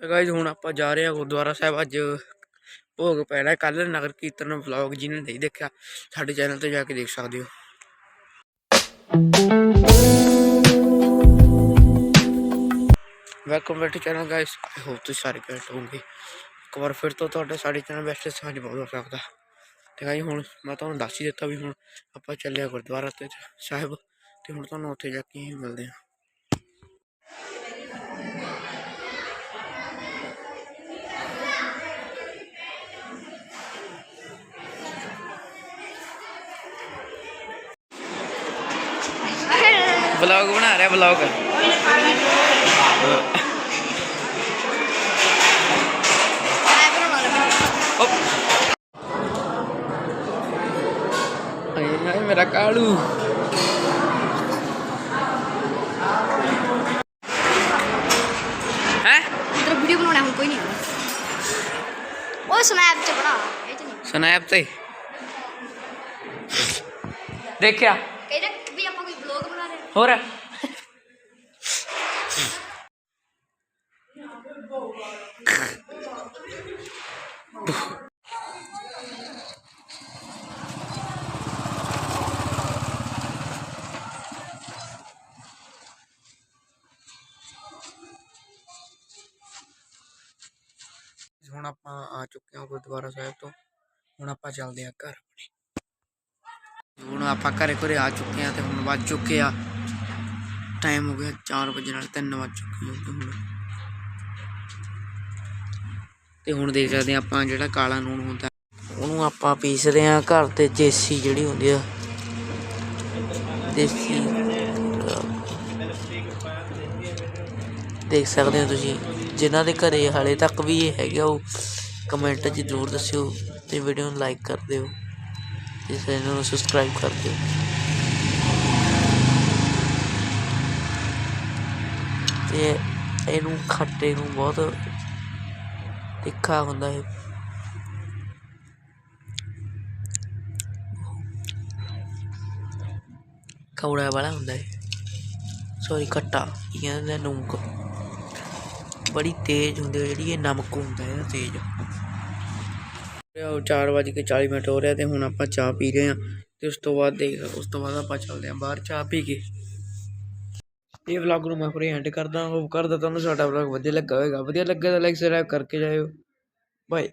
ਤਾਂ ਗਾਇਜ਼ ਹੁਣ ਆਪਾਂ ਜਾ ਰਹੇ ਹਾਂ ਗੁਰਦੁਆਰਾ ਸਾਹਿਬ। ਅੱਜ ਭੋਗ ਪੈਣਾ ਕੱਲ ਨਗਰ ਕੀਰਤਨ ਵਲੌਗ ਜਿਹਨੇ ਨਹੀਂ ਦੇਖਿਆ, ਸਾਡੇ ਚੈਨਲ ਤੇ ਜਾ ਕੇ ਦੇਖ ਸਕਦੇ ਹੋ। Welcome back to channel guys I hope ਤੁਸੀਂ ਸਾਰੇ ਘੈਂਟ ਹੋਵੋਗੇ। ਇੱਕ ਵਾਰ ਫਿਰ ਤੋਂ ਤੁਹਾਡੇ ਸਾਡੇ ਚੈਨਲ ਬੈਸਟ ਸਾਂਝ ਬਹੁਤ ਹੋ ਸਕਦਾ ਤੇ ਗਾਇਸ ਹੁਣ ਮੈਂ ਤੁਹਾਨੂੰ ਦੱਸ ਹੀ ਦਿੱਤਾ ਵੀ ਹੁਣ ਆਪਾਂ ਚੱਲਿਆ ਗੁਰਦੁਆਰਾ ਤੇ ਸਾਹਿਬ। ਤੇ ਹੁਣ ਤੁਹਾਨੂੰ ਉੱਥੇ ਜਾ ਕੇ ਹੀ ਮਿਲਦੇ ਹਾਂ। ਵਲੌਗ ਬਣਾ ਰਿਹਾ ਵਲੌਗ ਹਾਏ ਮੇਰਾ ਕਾਲੂ। ਹੈ? ਤੇਰਾ ਵੀਡੀਓ ਬਣਾਉਣਾ ਹੁਣ ਕੋਈ ਨਹੀਂ ਆਉਂਦਾ। ਉਹ ਸਨੈਪ ਚ ਬਣਾ ਇਹ ਚ ਨਹੀਂ। ਸਨੈਪ ਤੇ। ਦੇਖਿਆ ਕਹਿੰਦਾ ਵੀ ਆਪਾਂ ਕੋਈ ਵਲੌਗ ਬਣਾ ਰਹੇ ਹੋਰ? ਹੁਣ ਆਪਾਂ ਆ ਚੁੱਕੇ ਹਾਂ ਗੁਰਦੁਆਰਾ ਸਾਹਿਬ ਤੋਂ। ਹੁਣ ਆਪਾਂ ਚੱਲਦੇ ਹਾਂ ਘਰ ਆਪਣੇ। ਹੁਣ ਆਪਾਂ ਘਰੇ ਘਰੇ ਆ ਚੁੱਕੇ ਆ ਤੇ ਹੁਣ ਵੱਜ ਚੁੱਕੇ ਆ। ਟਾਈਮ ਹੋ ਗਿਆ 4 ਵਜੇ ਨਾਲ 3 ਵੱਜ ਚੁੱਕੇ ਹੋ ਤੇ ਹੁਣ। ਤੇ ਹੁਣ ਦੇਖ ਸਕਦੇ ਆ ਆਪਾਂ ਜਿਹੜਾ ਕਾਲਾ ਨੂਣ ਹੁੰਦਾ। ਉਹਨੂੰ ਆਪਾਂ ਪੀਸਦੇ ਆ ਘਰ ਤੇ ਦੇਸੀ ਜਿਹੜੀ ਹੁੰਦੀ ਆ। ਦੇਸੀ ਦੇਖ ਸਕਦੇ ਹੋ ਤੁਸੀਂ। ਜਿਨ੍ਹਾਂ ਦੇ ਘਰੇ ਹਾਲੇ ਤੱਕ ਵੀ ਇਹ ਹੈਗਾ ਉਹ ਕਮੈਂਟ 'ਚ ਜ਼ਰੂਰ ਦੱਸਿਓ। ਤੇ ਵੀਡੀਓ ਨੂੰ ਲਾਈਕ ਕਰ ਦਿਓ। ਤੇ ਚੈਨਲ ਨੂੰ ਸਬਸਕ੍ਰਾਈਬ ਕਰ ਦਿਓ। ਤੇ ਇਹਨੂੰ ਖੱਟੇ ਨੂੰ ਬਹੁਤ ਤਿੱਖਾ ਹੁੰਦਾ ਹੈ ਕੌੜਾ ਵਾਲਾ ਹੁੰਦਾ ਹੈ ਸੌਰੀ ਖੱਟਾ। ਕੀ ਕਹਿੰਦੇ ਨੇ ਨਮਕ। ਬੜੀ ਤੇਜ਼ ਹੁੰਦੀ ਹੈ, ਜਿਹੜੀ ਇਹ ਨਮਕ ਹੁੰਦਾ ਹੈ ਤੇਜ਼। ਉਹ 4 ਕੇ 40 ਮਿੰਟ ਹੋ ਰਿਹਾ ਤੇ ਹੁਣ ਆਪਾਂ ਚਾਹ ਪੀ ਰਹੇ ਹਾਂ। ਤੇ ਉਸ ਤੋਂ ਬਾਅਦ ਦੇਖ, ਉਸ ਤੋਂ ਬਾਅਦ ਆਪਾਂ ਚੱਲਦੇ ਹਾਂ ਬਾਹਰ ਚਾਹ ਪੀ ਕੇ। ਇਹ ਵਲੌਗ ਨੂੰ ਮੈਂ ਪੂਰੇ ਐਂਡ ਕਰਦਾ ਹੋਪ ਕਰਦਾ ਤੁਹਾਨੂੰ ਸਾਡਾ ਵਲੌਗ ਵਧੀਆ ਲੱਗਾ ਹੋਵੇਗਾ ਵਧੀਆ ਲੱਗਾ ਤਾਂ ਲਾਈਕ ਸਬਸਕ੍ਰਾਈਬ ਕਰਕੇ ਜਾਇਓ। ਬਾਏ